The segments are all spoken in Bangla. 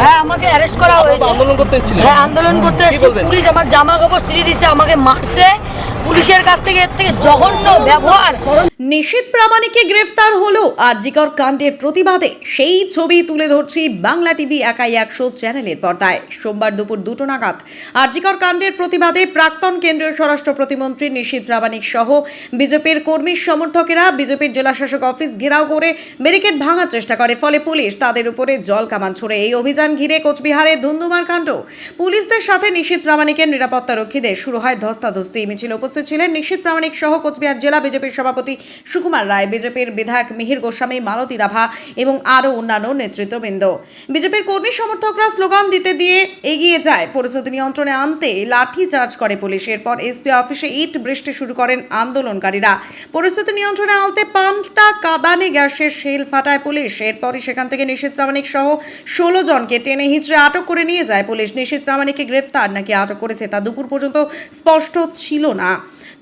হ্যাঁ আমাকে অ্যারেস্ট করা হয়েছে। আন্দোলন করতে এসেছিল হ্যাঁ আন্দোলন করতে এসেছি। পুলিশ আমার জামা কাপড় ছিঁড়ে দিয়েছে আমাকে মারছে। পুলিশের কাছ থেকে এর থেকে জঘন্য ব্যবহার। নিশীত প্রামাণিককে গ্রেফতার হলো আরজিকর কাণ্ডের প্রতিবাদে। সেই ছবি তুলে ধরছি বাংলা টিভি একাই একশো চ্যানেলের পর্দায়। সোমবার দুপুর দুটো নাগাদ আরজিকর কাণ্ডের প্রতিবাদে প্রাক্তন কেন্দ্রীয় স্বরাষ্ট্র প্রতিমন্ত্রী নিশীত প্রামাণিক সহ বিজেপির কর্মী সমর্থকেরা বিজেপির জেলাশাসক অফিস ঘেরাও করে ব্যারিকেড ভাঙার চেষ্টা করে। ফলে পুলিশ তাদের উপরে জল কামান ছুড়ে। এই অভিযান ঘিরে কোচবিহারে ধুন্ধুমার কাণ্ড। পুলিশদের সাথে নিশীত প্রামাণিকের নিরাপত্তা রক্ষীদের শুরু হয় ধস্তাধস্তি। মিছিল উপস্থিত ছিলেন নিশীত প্রামাণিক সহ কোচবিহার জেলা বিজেপির সভাপতি সুকুমার রায়, বিজেপির বিধায়ক মিহির গোস্বামী, মালতী রাভা এবং আরও অন্যান্য নেতৃত্ববৃন্দ। বিজেপির কর্মী সমর্থকরা স্লোগান দিতে দিয়ে এগিয়ে যায়। পরিস্থিতি নিয়ন্ত্রণে আনতে লাঠি চার্জ করে পুলিশ। এরপর এসপি অফিসে ইট বৃষ্টি শুরু করেন আন্দোলনকারীরা। পরিস্থিতি নিয়ন্ত্রণে আনতে পাল্টা কাদানে গ্যাসের শেল ফাটায় পুলিশ। এরপরই সেখান থেকে নিশীত প্রামাণিক সহ ষোলো জনকে টেনে হিঁচড়ে আটক করে নিয়ে যায় পুলিশ। নিশীত প্রামাণিককে গ্রেপ্তার নাকি আটক করেছে তা দুপুর পর্যন্ত স্পষ্ট ছিল না।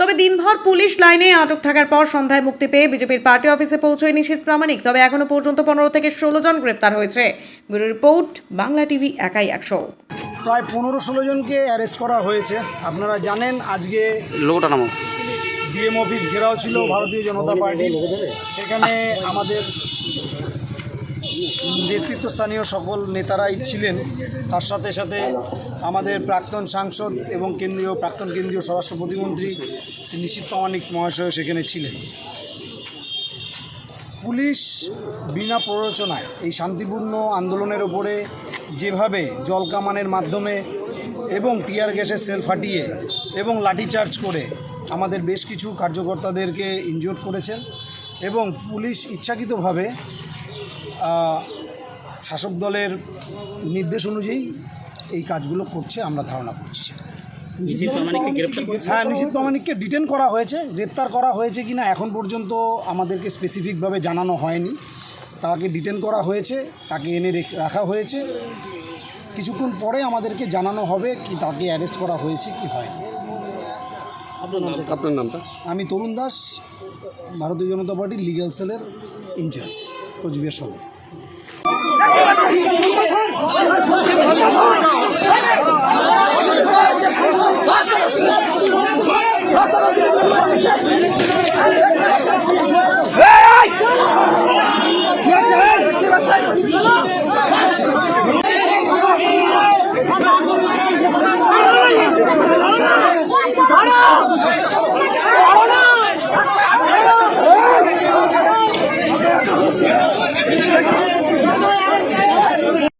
তবে দিনভর পুলিশ লাইনে আটক থাকার পর সন্ধ্যায় মুক্তি পেয়ে বিজেপির পার্টি অফিসে পৌঁছয় নিশীত প্রামাণিক। তবে এখনও পর্যন্ত পনেরো থেকে ষোলো জন গ্রেপ্তার হয়েছে। ব্যুরো রিপোর্ট বাংলা টিভি একাই একশো। প্রায় পনেরো ষোলো জনকে অ্যারেস্ট করা হয়েছে। আপনারা জানেন আজকে লোকটা নামো। ডিএম অফিস ঘেরাও ছিল ভারতীয় জনতা পার্টি। সেখানে আমাদের নেতৃত্বস্থানীয় সকল নেতারাই ছিলেন। তার সাথে সাথে আমাদের প্রাক্তন সাংসদ এবং কেন্দ্রীয়, প্রাক্তন কেন্দ্রীয় স্বরাষ্ট্র প্রতিমন্ত্রী শ্রী নিশীত প্রামাণিক মহাশয় সেখানে ছিলেন। পুলিশ বিনা প্ররোচনায় এই শান্তিপূর্ণ আন্দোলনের ওপরে যেভাবে জলকামানের মাধ্যমে এবং টিয়ার গ্যাসের সেল ফাটিয়ে এবং লাঠিচার্জ করে আমাদের বেশ কিছু কার্যকর্তাদেরকে ইনজোর্ড করেছেন এবং পুলিশ ইচ্ছাকৃতভাবে শাসক দলের নির্দেশ অনুযায়ী এই কাজগুলো করছে আমরা ধারণা করছি সেটা। হ্যাঁ নিশ্চিত প্রামাণিককে ডিটেন করা হয়েছে। গ্রেপ্তার করা হয়েছে কিনা এখন পর্যন্ত আমাদেরকে স্পেসিফিকভাবে জানানো হয়নি। তাকে ডিটেন করা হয়েছে তাকে এনে রেখ- রাখা হয়েছে। কিছুক্ষণ পরে আমাদেরকে জানানো হবে কি তাকে অ্যারেস্ট করা হয়েছে কি হয়নি। আপনার নামটা? আমি তরুণ দাস ভারতীয় জনতা পার্টির লিগ্যাল সেলের ইনচার্জ কোচবিহার সদর। 来来来，来来来，来来来。